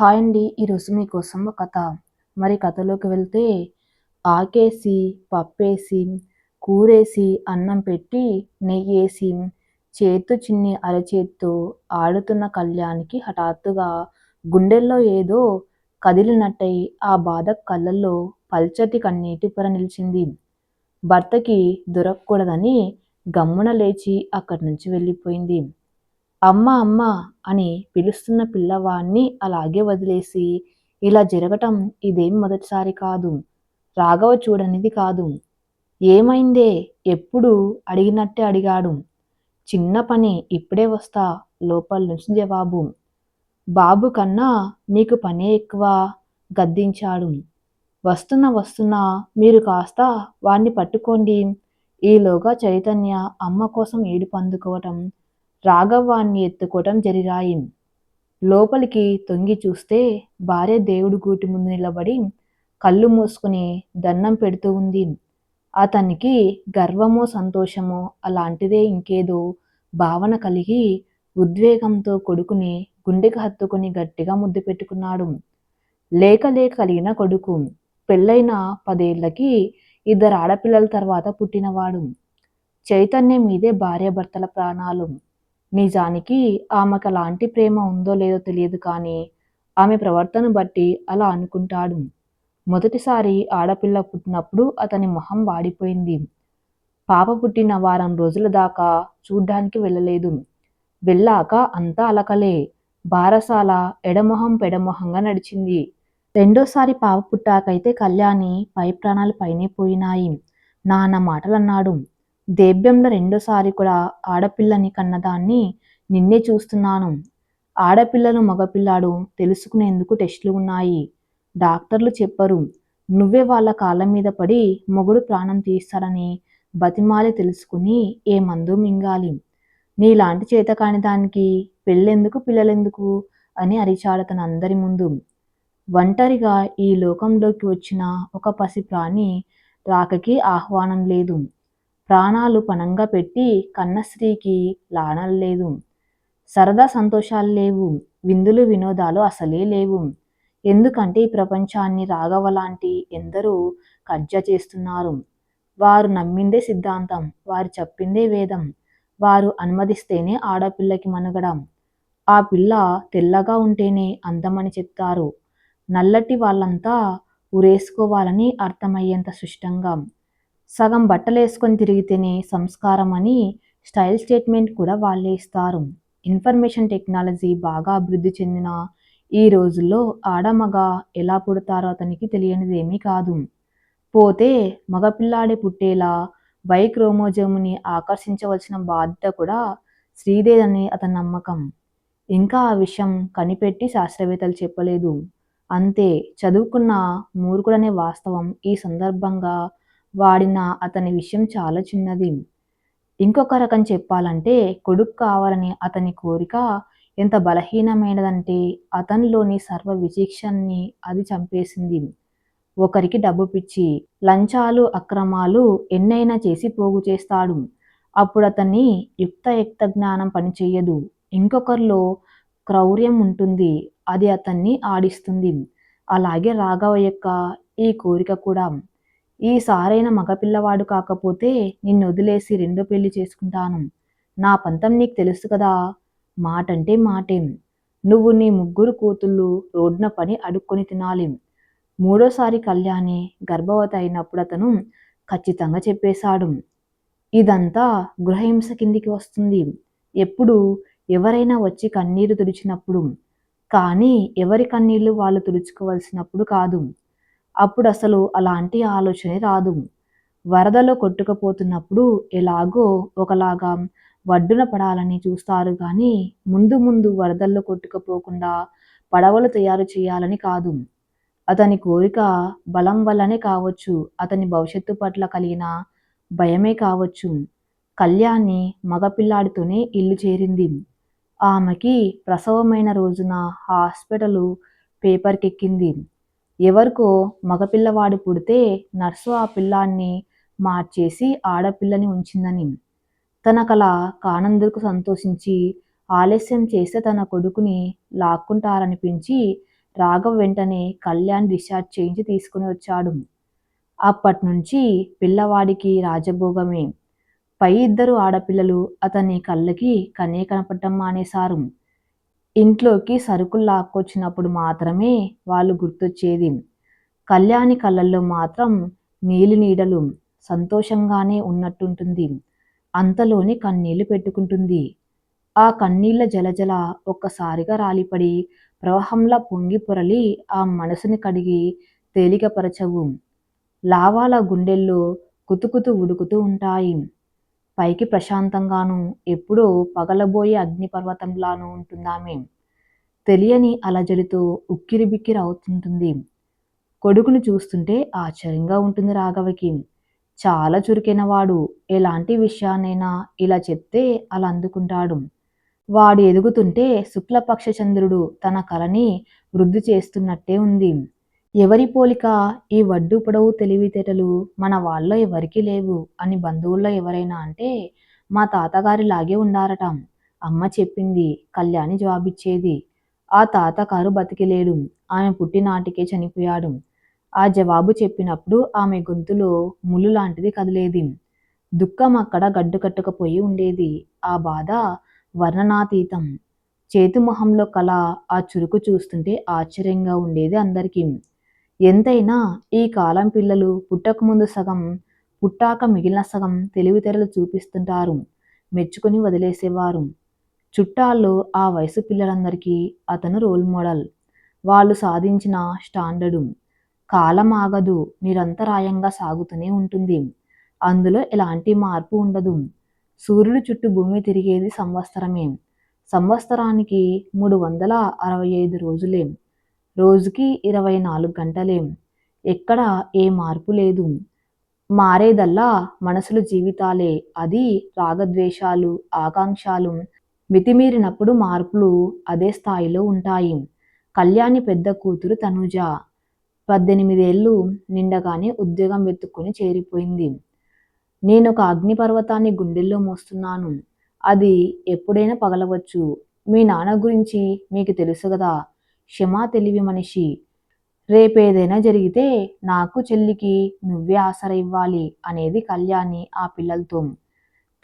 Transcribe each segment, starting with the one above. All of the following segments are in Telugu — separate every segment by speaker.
Speaker 1: హాయ్ అండి ఈరోజు మీకోసం ఒక కథ. మరి కథలోకి వెళ్తే ఆకేసి పప్పేసి కూరేసి అన్నం పెట్టి నెయ్యేసి చేతు చిన్ని అరచేత్తో ఆడుతున్న కళ్యాణికి హఠాత్తుగా గుండెల్లో ఏదో కదిలినట్టయి ఆ బాధ కళ్ళల్లో పల్చటి కన్నీటి పొర నిలిచింది. భర్తకి దొరకకూడదని గమ్మున లేచి అక్కడి నుంచి వెళ్ళిపోయింది. అమ్మ అమ్మ అని పిలుస్తున్న పిల్లవాణ్ణి అలాగే వదిలేసి ఇలా జరగటం ఇదేం మొదటిసారి కాదు. రాఘవ చూడనిది కాదు. ఏమైందే? ఎప్పుడు? అడిగినట్టే అడిగాడు. చిన్న పని ఇప్పుడే వస్తా లోపల నుంచి జవాబు. బాబు కన్నా నీకు పనే ఎక్కువ గద్దించాడు. వస్తున్నా వస్తున్నా మీరు కాస్త వాణ్ణి పట్టుకోండి. ఈలోగా చైతన్య అమ్మ కోసం ఏడుపు అందుకోవటం రాఘవాన్ని ఎత్తుకోవటం జరిగాయి లోపలికి తొంగి చూస్తే భార్య దేవుడి గూటి ముందు నిలబడి కళ్ళు మూసుకుని దండం పెడుతూ ఉంది. అతనికి గర్వమో సంతోషమో అలాంటిదే ఇంకేదో భావన కలిగి ఉద్వేగంతో కొడుకుని గుండెకి హత్తుకుని గట్టిగా ముద్దు పెట్టుకున్నాడు. లేక లేక కలిగిన కొడుకు పెళ్ళైన పదేళ్ళకి ఇద్దరు ఆడపిల్లల తర్వాత పుట్టినవాడు. చైతన్యం మీదే భార్యాభర్తల ప్రాణాలు. నిజానికి ఆమెకు అలాంటి ప్రేమ ఉందో లేదో తెలియదు కానీ ఆమె ప్రవర్తన బట్టి అలా అనుకుంటాడు. మొదటిసారి ఆడపిల్ల పుట్టినప్పుడు అతని మొహం వాడిపోయింది. పాప పుట్టిన వారం రోజుల దాకా చూడ్డానికి వెళ్ళలేదు. వెళ్ళాక అంతా అలకలే. బారసాల ఎడమొహం పెడమొహంగా నడిచింది. రెండోసారి పాప పుట్టాకైతే కళ్యాణి పై ప్రాణాలు పైనే పోయినాయి. నాన్న మాటలన్నాడు. దేవ్యంలో రెండోసారి కూడా ఆడపిల్లని కన్నదాన్ని నిన్నే చూస్తున్నాను. ఆడపిల్లలు మగపిల్లాడు తెలుసుకునేందుకు టెస్టులు ఉన్నాయి. డాక్టర్లు చెప్పరు. నువ్వే వాళ్ళ కాళ్ళ మీద పడి మొగుడు ప్రాణం తీస్తారని బతిమాలి తెలుసుకుని ఏ మందు మింగాలి? నీలాంటి చేతకాని దానికి పెళ్ళెందుకు పిల్లలెందుకు అని అరిచాడు తన అందరి ముందు. ఒంటరిగా ఈ లోకంలోకి వచ్చిన ఒక పసి ప్రాణి రాకకి ఆహ్వానం లేదు. ప్రాణాలు పణంగా పెట్టి కన్నస్త్రీకి లానలు లేదు సరదా సంతోషాలు లేవు. విందులు వినోదాలు అసలే లేవు. ఎందుకంటే ఈ ప్రపంచాన్ని రాఘవ లాంటి ఎందరూ కబ్జా చేస్తున్నారు. వారు నమ్మిందే సిద్ధాంతం. వారు చెప్పిందే వేదం. వారు అనుమతిస్తేనే ఆడపిల్లకి మనగడం. ఆ పిల్ల తెల్లగా ఉంటేనే అందమని చెప్తారు. నల్లటి వాళ్ళంతా ఉరేసుకోవాలని అర్థమయ్యేంత సుష్టంగా సగం బట్టలేసుకొని తిరిగితేనే సంస్కారం అని స్టైల్ స్టేట్మెంట్ కూడా వాళ్ళే ఇస్తారు. ఇన్ఫర్మేషన్ టెక్నాలజీ బాగా అభివృద్ధి చెందిన ఈ రోజుల్లో ఆడమగ ఎలా పుడతారో అతనికి తెలియనిదేమీ కాదు. పోతే మగపిల్లాడే పుట్టేలా వై క్రోమోజోముని ఆకర్షించవలసిన బాధ్యత కూడా శ్రీదేదని అతని నమ్మకం. ఇంకా ఆ విషయం కనిపెట్టి శాస్త్రవేత్తలు చెప్పలేదు. అంతే చదువుకున్న మూర్ఖుడనే వాస్తవం ఈ సందర్భంగా వాడిన అతని విషయం చాలా చిన్నది. ఇంకొక రకం చెప్పాలంటే కొడుకు కావాలని అతని కోరిక ఎంత బలహీనమైనదంటే అతనిలోని సర్వ విచక్షణని అది చంపేసింది. ఒకరికి డబ్బు పిచ్చి లంచాలు అక్రమాలు ఎన్నైనా చేసి పోగు చేస్తాడు. అప్పుడు అతన్ని యుక్తయుక్త జ్ఞానం పనిచేయదు. ఇంకొకరిలో క్రౌర్యం ఉంటుంది. అది అతన్ని ఆడిస్తుంది. అలాగే రాఘవ యొక్క ఈ కోరిక కూడా. ఈ సారైన మగపిల్లవాడు కాకపోతే నిన్ను వదిలేసి రెండో పెళ్ళి చేసుకుంటాను. నా పంతం నీకు తెలుసు కదా? మాటంటే మాటేం. నువ్వు నీ ముగ్గురు కూతుళ్ళు రోడ్న పని అడుక్కొని తినాలి. మూడోసారి కళ్యాణి గర్భవతి అయినప్పుడు అతను ఖచ్చితంగా చెప్పేశాడు. ఇదంతా గృహహింస కిందికి వస్తుంది. ఎప్పుడు ఎవరైనా వచ్చి కన్నీరు తుడిచినప్పుడు. కానీ ఎవరి కన్నీళ్ళు వాళ్ళు తుడుచుకోవలసినప్పుడు కాదు. అప్పుడు అసలు అలాంటి ఆలోచనే రాదు. వరదలో కొట్టుకుపోతున్నప్పుడు ఎలాగో ఒకలాగా వడ్డున పడాలని చూస్తారు కానీ ముందు ముందు వరదల్లో కొట్టుకుపోకుండా పడవలు తయారు చేయాలని కాదు. అతని కోరిక బలం వల్లనే కావచ్చు అతని భవిష్యత్తు పట్ల కలిగిన భయమే కావచ్చు. కళ్యాణి మగపిల్లాడితోనే ఇల్లు చేరింది. ఆమెకి ప్రసవమైన రోజున హాస్పిటల్ పేపర్కెక్కింది. ఎవరికో మగపిల్లవాడు పుడితే నర్సు ఆ పిల్లాన్ని మార్చేసి ఆడపిల్లని ఉంచిందని. తన కల కానందుకు సంతోషించి ఆలస్యం చేస్తే తన కొడుకుని లాక్కుంటారనిపించి రాఘవ్ వెంటనే కళ్యాణ్ డిశ్చార్జ్ చేయించి తీసుకుని వచ్చాడు. అప్పట్నుంచి పిల్లవాడికి రాజభోగమే. పై ఇద్దరు ఆడపిల్లలు అతని కళ్ళకి కనే కనపడటం మానేశారు. ఇంట్లోకి సరుకులు లాక్కొచ్చినప్పుడు మాత్రమే వాళ్ళు గుర్తొచ్చేది. కళ్యాణి కళ్ళల్లో మాత్రం నీలి నీడలు సంతోషంగానే ఉన్నట్టుంటుంది. అంతలోని కన్నీళ్ళు పెట్టుకుంటుంది. ఆ కన్నీళ్ళ జలజల ఒక్కసారిగా రాలిపడి ప్రవాహంలా పొంగి పొరలి ఆ మనసుని కడిగి తేలికపరచవు. లావాల గుండెల్లో కుతుకుతూ ఉడుకుతూ ఉంటాయి. పైకి ప్రశాంతంగాను ఎప్పుడో పగలబోయే అగ్నిపర్వతంలాను ఉంటుందామె. తెలియని అలజడితో ఉక్కిరిబిక్కిరి అవుతుంటుంది. కొడుకుని చూస్తుంటే ఆశ్చర్యంగా ఉంటుంది రాఘవకి. చాలా చురుకైన వాడు ఎలాంటి విషయాన్నైనా ఇలా చెప్తే అలా అందుకుంటాడు. వాడు ఎదుగుతుంటే శుక్లపక్ష చంద్రుడు తన కలని వృద్ధి చేస్తున్నట్టే ఉంది. ఎవరి పోలిక ఈ వడ్డు పొడవు తెలివితేటలు మన వాళ్ళలో ఎవరికీ లేవు అని బంధువుల్లో ఎవరైనా అంటే మా తాతగారి లాగే ఉండారటం. అమ్మ చెప్పింది కళ్యాణి జవాబిచ్చేది. ఆ తాతగారు బతికిలేడు ఆమె పుట్టినాటికే చనిపోయాడు. ఆ జవాబు చెప్పినప్పుడు ఆమె గొంతులో ముళ్ళు లాంటిది కదిలేది. దుఃఖం అక్కడ గడ్డు కట్టుకపోయి ఉండేది. ఆ బాధ వర్ణనాతీతం. చేతుమొహంలో కళ ఆ చురుకు చూస్తుంటే ఆశ్చర్యంగా ఉండేది అందరికీ. ఎంతైనా ఈ కాలం పిల్లలు పుట్టకముందు సగం పుట్టాక మిగిలిన సగం తెలివితెరలు చూపిస్తుంటారు మెచ్చుకొని వదిలేసేవారు. చుట్టాల్లో ఆ వయసు పిల్లలందరికీ అతను రోల్ మోడల్. వాళ్ళు సాధించిన స్టాండర్డు. కాలం ఆగదు నిరంతరాయంగా సాగుతూనే ఉంటుంది. అందులో ఎలాంటి మార్పు ఉండదు. సూర్యుడు చుట్టూ భూమి తిరిగేది సంవత్సరమే. సంవత్సరానికి మూడు వందల అరవై ఐదు రోజులే. రోజుకి ఇరవై నాలుగు గంటలే. ఎక్కడ ఏ మార్పు లేదు. మారేదల్లా మనసుల జీవితాలే. అది రాగద్వేషాలు ఆకాంక్షలు. మితిమీరినప్పుడు మార్పులు అదే స్థాయిలో ఉంటాయి. కళ్యాణి పెద్ద కూతురు తనుజ. పద్దెనిమిదేళ్ళు నిండగానే ఉద్యోగం వెతుక్కుని చేరిపోయింది. నేను ఒక అగ్నిపర్వతాన్ని గుండెల్లో మోస్తున్నాను. అది ఎప్పుడైనా పగలవచ్చు. మీ నాన్న గురించి మీకు తెలుసు కదా క్షమా తెలివి మనిషి. రేపేదైనా జరిగితే నాకు చెల్లికి నువ్వే ఆసర ఇవ్వాలి అనేది కళ్యాణి ఆ పిల్లలతో.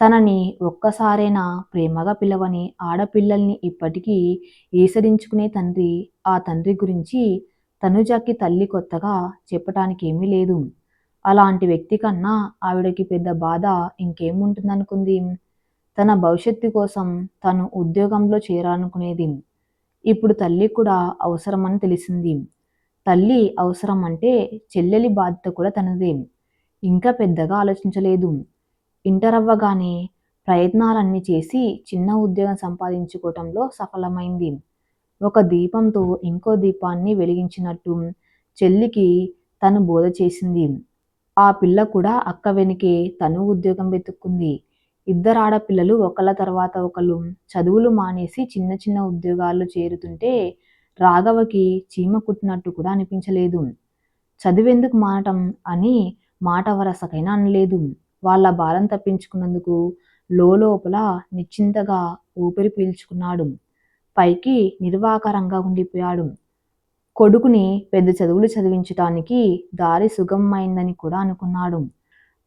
Speaker 1: తనని ఒక్కసారైనా ప్రేమగా పిలవని ఆడపిల్లల్ని ఇప్పటికీ ఈసరించుకునే తండ్రి ఆ తండ్రి గురించి తనుజకి తల్లి కొత్తగా చెప్పటానికి ఏమీ లేదు. అలాంటి వ్యక్తి కన్నా ఆవిడకి పెద్ద బాధ ఇంకేముంటుందనుకుంది? తన భవిష్యత్తు కోసం తను ఉద్యోగంలో చేరాలనుకునేది ఇప్పుడు తల్లి కూడా అవసరమని తెలిసింది. తల్లి అవసరం అంటే చెల్లెలి బాధ్యత కూడా తనదే. ఇంకా పెద్దగా ఆలోచించలేదు. ఇంటర్ అవ్వగానే ప్రయత్నాలన్నీ చేసి చిన్న ఉద్యోగం సంపాదించుకోవటంలో సఫలమైంది. ఒక దీపంతో ఇంకో దీపాన్ని వెలిగించినట్టు చెల్లికి తను బోధ చేసింది. ఆ పిల్ల కూడా అక్క వెనుకే తను ఉద్యోగం వెతుక్కుంది. ఇద్దరు ఆడపిల్లలు ఒకళ్ళ తర్వాత ఒకళ్ళు చదువులు మానేసి చిన్న చిన్న ఉద్యోగాల్లో చేరుతుంటే రాఘవకి చీమ కుట్టినట్టు కూడా అనిపించలేదు. చదువెందుకు మానటం అని మాట వరసకైనా అనలేదు. వాళ్ళ బాలం తప్పించుకున్నందుకు లోపల నిశ్చింతగా ఊపిరి పీల్చుకున్నాడు. పైకి నిర్వాకారంగా ఉండిపోయాడు. కొడుకుని పెద్ద చదువులు చదివించటానికి దారి సుగమమైందని కూడా అనుకున్నాడు.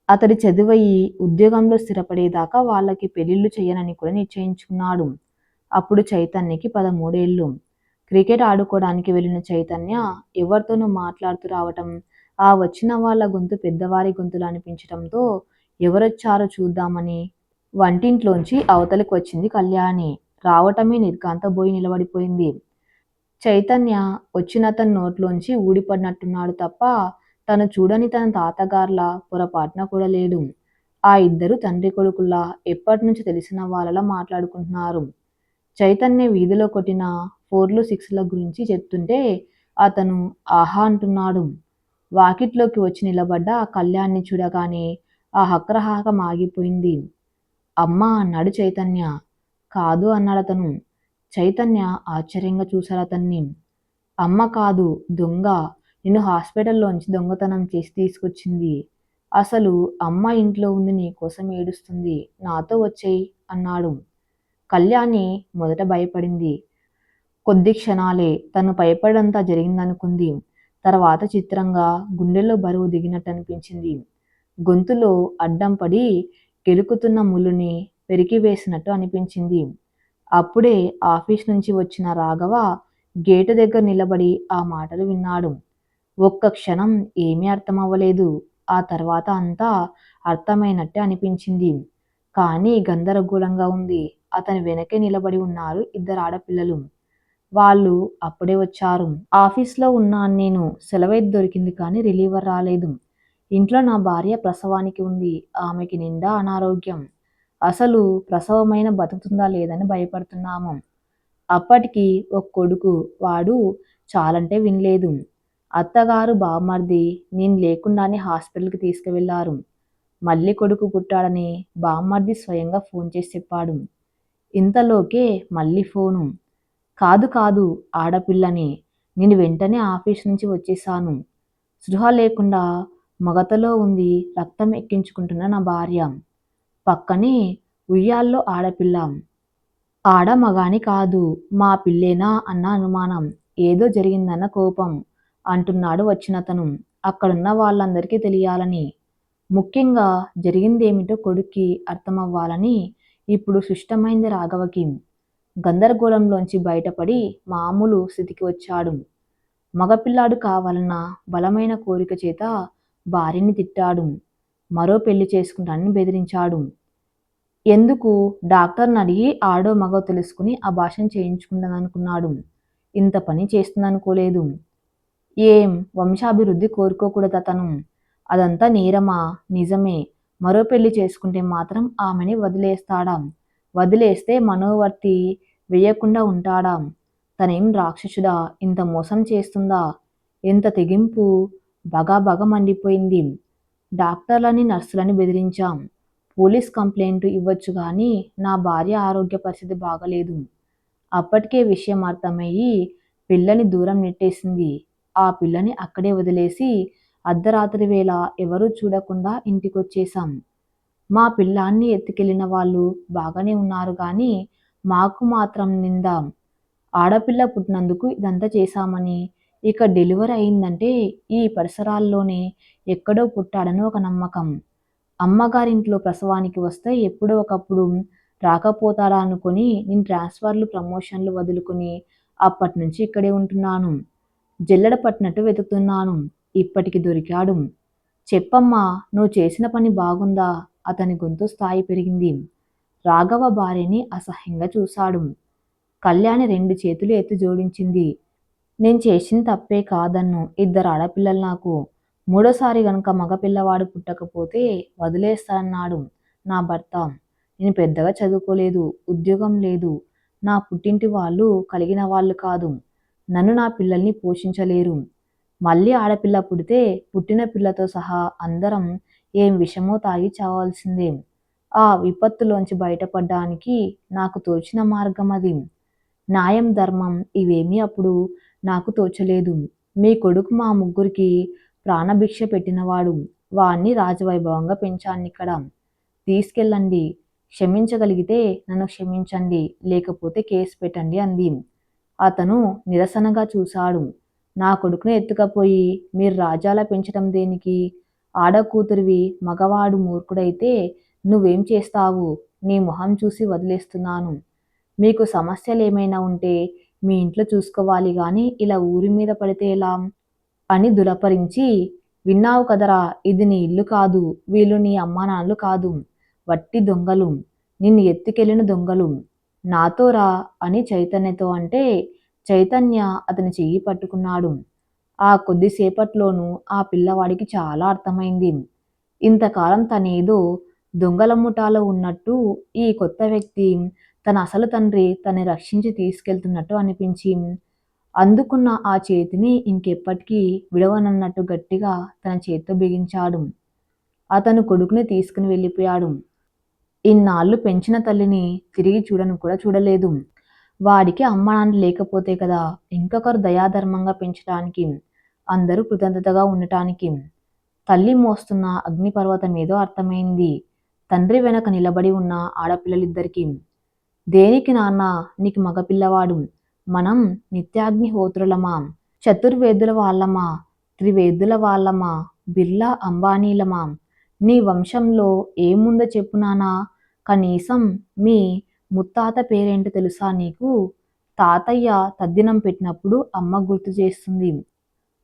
Speaker 1: అతడి చదువయి ఉద్యోగంలో స్థిరపడేదాకా వాళ్ళకి పెళ్ళిళ్ళు చేయనని కూడా నిశ్చయించుకున్నాడు. అప్పుడు చైతన్యకి పదమూడేళ్ళు. క్రికెట్ ఆడుకోవడానికి వెళ్ళిన చైతన్య ఎవరితోనూ మాట్లాడుతూ రావటం ఆ వచ్చిన వాళ్ళ గొంతు పెద్దవారి గొంతులు అనిపించటంతో ఎవరొచ్చారో చూద్దామని వంటింట్లోంచి అవతలికి వచ్చింది కళ్యాణి. రావటమే నిర్గాంతబోయి నిలబడిపోయింది. చైతన్య వచ్చినతని నోట్లోంచి ఊడిపడినట్టున్నాడు తప్ప తను చూడని తన తాతగార్ల పొరపాటున కూడా లేడు. ఆ ఇద్దరు తండ్రి కొడుకుల్లా ఎప్పటి నుంచి తెలిసిన వాళ్ళలా మాట్లాడుకుంటున్నారు. చైతన్య వీధిలో కొట్టిన ఫోర్లు సిక్స్ల గురించి చెప్తుంటే అతను ఆహా అంటున్నాడు. వాకిట్లోకి వచ్చి నిలబడ్డ కళ్యాణ్ని చూడగానే ఆ హక్రహాకం ఆగిపోయింది. అమ్మ అన్నాడు చైతన్య. కాదు అన్నాడు అతను. చైతన్య ఆశ్చర్యంగా చూశాడు అతన్ని. అమ్మ కాదు దొంగ. నిన్ను హాస్పిటల్లోంచి దొంగతనం చేసి తీసుకొచ్చింది అసలు అమ్మ ఇంట్లో ఉంది నీకోసం ఏడుస్తుంది నాతో వచ్చేయి అన్నాడు కళ్యాణి మొదట భయపడింది కొద్ది క్షణాలే తను భయపడంతా జరిగిందనుకుంది. తర్వాత చిత్రంగా గుండెలో బరువు దిగినట్టు అనిపించింది. గొంతులో అడ్డం పడి గెలుకుతున్న ముళ్ళుని పెరికివేసినట్టు అనిపించింది. అప్పుడే ఆఫీస్ నుంచి వచ్చిన రాఘవ గేటు దగ్గర నిలబడి ఆ మాటలు విన్నాడు. ఒక్క క్షణం ఏమీ అర్థమవ్వలేదు. ఆ తర్వాత అంతా అర్థమైనట్టే అనిపించింది. కానీ గందరగోళంగా ఉంది. అతని వెనకే నిలబడి ఉన్నారు ఇద్దరు ఆడపిల్లలు. వాళ్ళు అప్పుడే వచ్చారు. ఆఫీస్లో ఉన్నాను నేను. సెలవైతే దొరికింది కానీ రిలీవర్ రాలేదు. ఇంట్లో నా భార్య ప్రసవానికి ఉంది. ఆమెకి నిండా అనారోగ్యం. అసలు ప్రసవమైన బతుకుతుందా లేదని భయపడుతున్నాము. అప్పటికి ఒక కొడుకు. వాడు చాలంటే వినలేదు. అత్తగారు బావమరిది నేను లేకుండానే హాస్పిటల్కి తీసుకువెళ్ళారు తీసుకువెళ్ళారు. మళ్ళీ కొడుకు పుట్టాడని బామ్మర్ది స్వయంగా ఫోన్ చేసి చెప్పాడు. ఇంతలోకే మళ్ళీ ఫోను. కాదు కాదు ఆడపిల్లని. నేను వెంటనే ఆఫీస్ నుంచి వచ్చేసాను సృహ లేకుండా మగతలో ఉంది రక్తం ఎక్కించుకుంటున్న నా భార్య. పక్కనే ఉయ్యాల్లో ఆడపిల్ల. ఆడ మగాని కాదు. మా పిల్లేనా అన్న అనుమానం. ఏదో జరిగిందన్న కోపం అంటున్నాడు వచ్చినతను. అక్కడున్న వాళ్ళందరికీ తెలియాలని. ముఖ్యంగా జరిగిందేమిటో కొడుక్కి అర్థమవ్వాలని ఇప్పుడు సుష్టమైంది రాఘవకి. గందరగోళంలోంచి బయటపడి మామూలు స్థితికి వచ్చాడు. మగపిల్లాడు కావాలన్న బలమైన కోరిక చేత భార్యని తిట్టాడు. మరో పెళ్ళి చేసుకుంటానని బెదిరించాడు. ఎందుకు డాక్టర్ని అడిగి ఆడో మగో తెలుసుకుని ఆ భాషను చేయించుకుంటుందనుకున్నాడు. ఇంత పని చేస్తుందనుకోలేదు. ఏం వంశాభివృద్ధి కోరుకోకూడదతను. అదంతా నేరమా? నిజమే. మరో పెళ్ళి చేసుకుంటే మాత్రం ఆమెని వదిలేస్తాడా? వదిలేస్తే మనోవర్తి వేయకుండా ఉంటాడా? తనేం రాక్షసుడా? ఇంత మోసం చేస్తుందా? ఎంత తెగింపు? బగబగ మండిపోయింది. డాక్టర్లని నర్సులని బెదిరించాం. పోలీస్ కంప్లైంట్ ఇవ్వచ్చు కానీ నా భార్య ఆరోగ్య పరిస్థితి బాగాలేదు. అప్పటికే విషయం అర్థమయ్యి పిల్లని దూరం నెట్టేసింది. ఆ పిల్లని అక్కడే వదిలేసి అర్ధరాత్రి వేళ ఎవరూ చూడకుండా ఇంటికొచ్చేశాం. మా పిల్లాన్ని ఎత్తుకెళ్ళిన వాళ్ళు బాగానే ఉన్నారు కానీ మాకు మాత్రం నింద. ఆడపిల్ల పుట్టినందుకు ఇదంతా చేశామని, ఇక డెలివరీ అయిందంటే ఈ పరిసరాల్లోనే ఎక్కడో పుట్టాడని ఒక నమ్మకం. అమ్మగారింట్లో ప్రసవానికి వస్తే ఎప్పుడో ఒకప్పుడు రాకపోతాడా అనుకుని నేను ట్రాన్స్ఫర్లు, ప్రమోషన్లు వదులుకుని అప్పట్నుంచీ ఇక్కడే ఉంటున్నాను. జల్లెడ పట్టినట్టు వెతుకుతున్నాను. ఇప్పటికి దొరికాడు. చెప్పమ్మా నువ్వు చేసిన పని బాగుందా? అతని గొంతు స్థాయి పెరిగింది. రాఘవ భార్యని అసహ్యంగా చూశాడు. కళ్యాణి రెండు చేతులు ఎత్తి జోడించింది. నేను చేసింది తప్పే కాదన్ను. ఇద్దరు ఆడపిల్లలు నాకు. మూడోసారి గనుక మగ పిల్లవాడు పుట్టకపోతే వదిలేస్తానన్నాడు నా భర్త. నేను పెద్దగా చదువుకోలేదు. ఉద్యోగం లేదు. నా పుట్టింటి వాళ్ళు కలిగిన వాళ్ళు కాదు. నన్ను నా పిల్లల్ని పోషించలేరు. మళ్ళీ ఆడపిల్ల పుడితే పుట్టిన పిల్లతో సహా అందరం ఏం విషమో తాగి చావాల్సిందే. ఆ విపత్తులోంచి బయటపడడానికి నాకు తోచిన మార్గం అది. న్యాయం ధర్మం ఇవేమీ అప్పుడు నాకు తోచలేదు. మీ కొడుకు మా ముగ్గురికి ప్రాణభిక్ష పెట్టినవాడు. వాణ్ణి రాజవైభవంగా పెంచాను ఇక్కడ తీసుకెళ్ళండి. క్షమించగలిగితే నన్ను క్షమించండి. లేకపోతే కేసు పెట్టండి అంది. అతను నిరసనగా చూశాడు. నా కొడుకుని ఎత్తుకుపోయి మీరు రాజాలా పెంచడం దేనికి? ఆడకూతురివి మగవాడు మూర్ఖుడైతే నువ్వేం చేస్తావు? నీ మొహం చూసి వదిలేస్తున్నాను. మీకు సమస్యలేమైనా ఉంటే మీ ఇంట్లో చూసుకోవాలి కానీ ఇలా ఊరి మీద పడితే ఎలా? అని దులపరించి విన్నావు కదరా ఇది నీ ఇల్లు కాదు. వీళ్ళు నీ అమ్మానాన్నలు కాదు. వట్టి దొంగలు. నిన్ను ఎత్తుకెళ్ళిన దొంగలు. నాతో రా అని చైతన్యతో అంటే చైతన్య అతని చెయ్యి పట్టుకున్నాడు. ఆ కొద్దిసేపట్లోనూ ఆ పిల్లవాడికి చాలా అర్థమైంది. ఇంతకాలం తనేదో దొంగల ముఠాలో ఉన్నట్టు ఈ కొత్త వ్యక్తి తన అసలు తండ్రి తనని రక్షించి తీసుకెళ్తున్నట్టు అనిపించి అందుకున్న ఆ చేతిని ఇంకెప్పటికీ విడవనన్నట్టు గట్టిగా తన చేత్తో బిగించాడు. అతను కొడుకుని తీసుకుని వెళ్ళిపోయాడు. ఇన్నాళ్ళు పెంచిన తల్లిని తిరిగి చూడను కూడా చూడలేదు. వాడికి అమ్మడానికి లేకపోతే కదా ఇంకొకరు దయాధర్మంగా పెంచటానికి, అందరూ కృతజ్ఞతగా ఉండటానికి. తల్లి మోస్తున్న అగ్నిపర్వతం ఏదో అర్థమైంది తండ్రి వెనక నిలబడి ఉన్న ఆడపిల్లలిద్దరికీ. దేనికి నాన్నా నీకు మగపిల్లవాడు. మనం నిత్యాగ్నిహోత్రులమా చతుర్వేదుల వాళ్ళమా త్రివేదుల వాళ్ళమా బిర్లా అంబానీలమా నీ వంశంలో ఏముందో చెప్పు నానా. కనీసం మీ ముత్తాత పేరేంటో తెలుసా నీకు? తాతయ్య తద్దినం పెట్టినప్పుడు అమ్మ గుర్తు చేస్తుంది.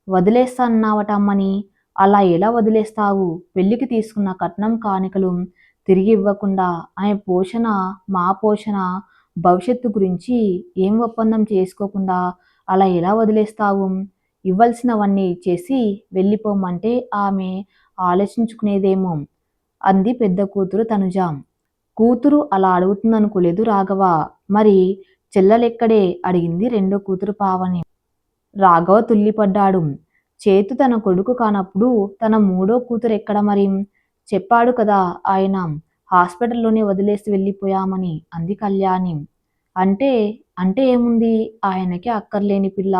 Speaker 1: వదిలేస్తానన్నావట అమ్మని. అలా ఎలా వదిలేస్తావు? పెళ్ళికి తీసుకున్న కట్నం కానుకలు తిరిగి ఇవ్వకుండా ఆమె పోషణ మా పోషణ భవిష్యత్తు గురించి ఏం ఒప్పందం చేసుకోకుండా అలా ఎలా వదిలేస్తావు? ఇవ్వాల్సినవన్నీ చేసి వెళ్ళిపోమంటే ఆమె ఆలోచించుకునేదేమో? అంది పెద్ద కూతురు తనుజ. కూతురు అలా అడుగుతుందనుకోలేదు రాఘవ. మరి చెల్లెలెక్కడే? అడిగింది రెండో కూతురు పావని. రాఘవ తుల్లిపడ్డాడు. చేతు తన కొడుకు కానప్పుడు తన మూడో కూతురు ఎక్కడ మరి? చెప్పాడు కదా ఆయన. హాస్పిటల్లోనే వదిలేసి వెళ్ళిపోయామని అంది కళ్యాణి. అంటే అంటే ఏముంది? ఆయనకి అక్కర్లేని పిల్ల.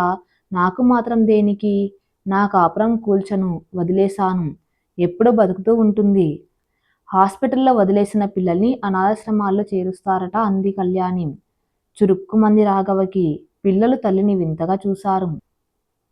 Speaker 1: నాకు మాత్రం దేనికి? నా కాపురం కూల్చను వదిలేశాను. ఎప్పుడో బతుకుతూ ఉంటుంది. హాస్పిటల్లో వదిలేసిన పిల్లల్ని అనాథాశ్రమాల్లో చేరుస్తారట అంది కళ్యాణి. చురుక్కుమంది రాఘవకి పిల్లలు తల్లిని వింతగా చూశారు.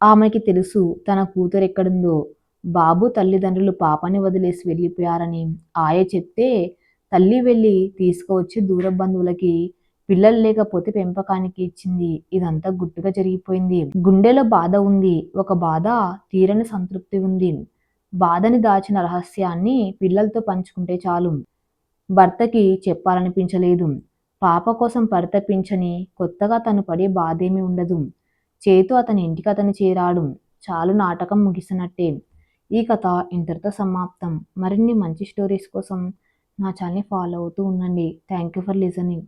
Speaker 1: ఆమెకి తెలుసు తన కూతురు ఎక్కడుందో. బాబు తల్లిదండ్రులు పాపని వదిలేసి వెళ్ళిపోయారని ఆయ చెప్తే తల్లి వెళ్ళి తీసుకువచ్చి దూర బంధువులకి పిల్లలు లేకపోతే పెంపకానికి ఇచ్చింది. ఇదంతా గుట్టుగా జరిగిపోయింది. గుండెలో బాధ ఉంది. ఒక బాధ తీరని సంతృప్తి ఉంది. బాధని దాచిన రహస్యాన్ని పిల్లలతో పంచుకుంటే చాలు. భర్తకి చెప్పాలనిపించలేదు. పాప కోసం పరితపించని కొత్తగా తను పడే బాధేమీ ఉండదు. చేతు అతని ఇంటికి అతను చేరాడు. చాలు నాటకం ముగిసినట్టే. ఈ కథ ఇంతటితో సమాప్తం. మరిన్ని మంచి స్టోరీస్ కోసం నా ఛానల్ని ఫాలో అవుతూ ఉండండి. Thank you for listening.